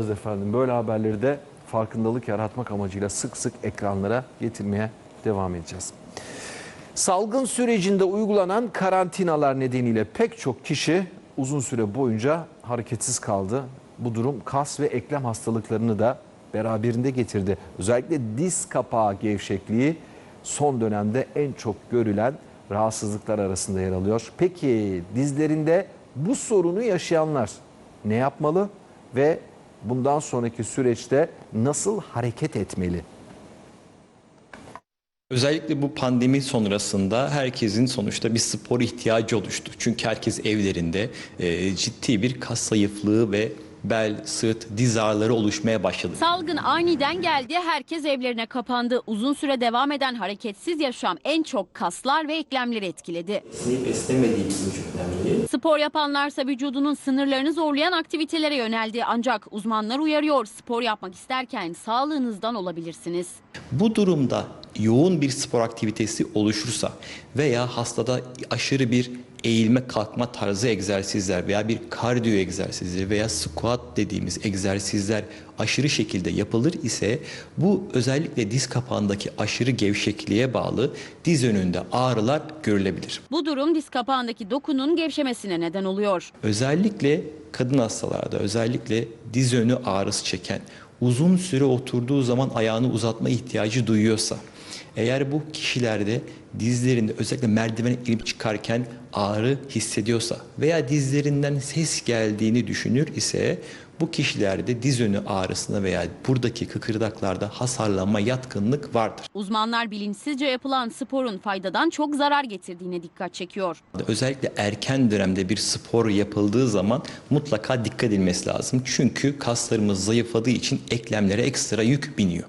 efendim. Böyle haberleri de farkındalık yaratmak amacıyla sık sık ekranlara getirmeye devam edeceğiz. Salgın sürecinde uygulanan karantinalar nedeniyle pek çok kişi uzun süre boyunca hareketsiz kaldı. Bu durum kas ve eklem hastalıklarını da beraberinde getirdi. Özellikle diz kapağı gevşekliği son dönemde en çok görülen rahatsızlıklar arasında yer alıyor. Peki dizlerinde bu sorunu yaşayanlar ne yapmalı ve bundan sonraki süreçte nasıl hareket etmeli? Özellikle bu pandemi sonrasında herkesin sonuçta bir spor ihtiyacı oluştu. Çünkü herkes evlerinde e, ciddi bir kas zayıflığı ve bel, sırt, diz ağrıları oluşmaya başladı. Salgın aniden geldi, herkes evlerine kapandı. Uzun süre devam eden hareketsiz yaşam en çok kaslar ve eklemleri etkiledi. Esneyip esnemediğimiz çok önemli. Spor yapanlarsa vücudunun sınırlarını zorlayan aktivitelere yöneldi. Ancak uzmanlar uyarıyor, spor yapmak isterken sağlığınızdan olabilirsiniz. Bu durumda yoğun bir spor aktivitesi oluşursa veya hastada aşırı bir eğilme kalkma tarzı egzersizler veya bir kardiyo egzersizleri veya squat dediğimiz egzersizler aşırı şekilde yapılır ise bu özellikle diz kapağındaki aşırı gevşekliğe bağlı diz önünde ağrılar görülebilir. Bu durum diz kapağındaki dokunun gevşemesine neden oluyor. Özellikle kadın hastalarda özellikle diz önü ağrısı çeken uzun süre oturduğu zaman ayağını uzatma ihtiyacı duyuyorsa eğer bu kişilerde dizlerinde özellikle merdivene inip çıkarken ağrı hissediyorsa veya dizlerinden ses geldiğini düşünür ise bu kişilerde diz önü ağrısına veya buradaki kıkırdaklarda hasarlanma yatkınlık vardır. Uzmanlar bilinçsizce yapılan sporun faydadan çok zarar getirdiğine dikkat çekiyor. Özellikle erken dönemde bir spor yapıldığı zaman mutlaka dikkat edilmesi lazım. Çünkü kaslarımız zayıfladığı için eklemlere ekstra yük biniyor.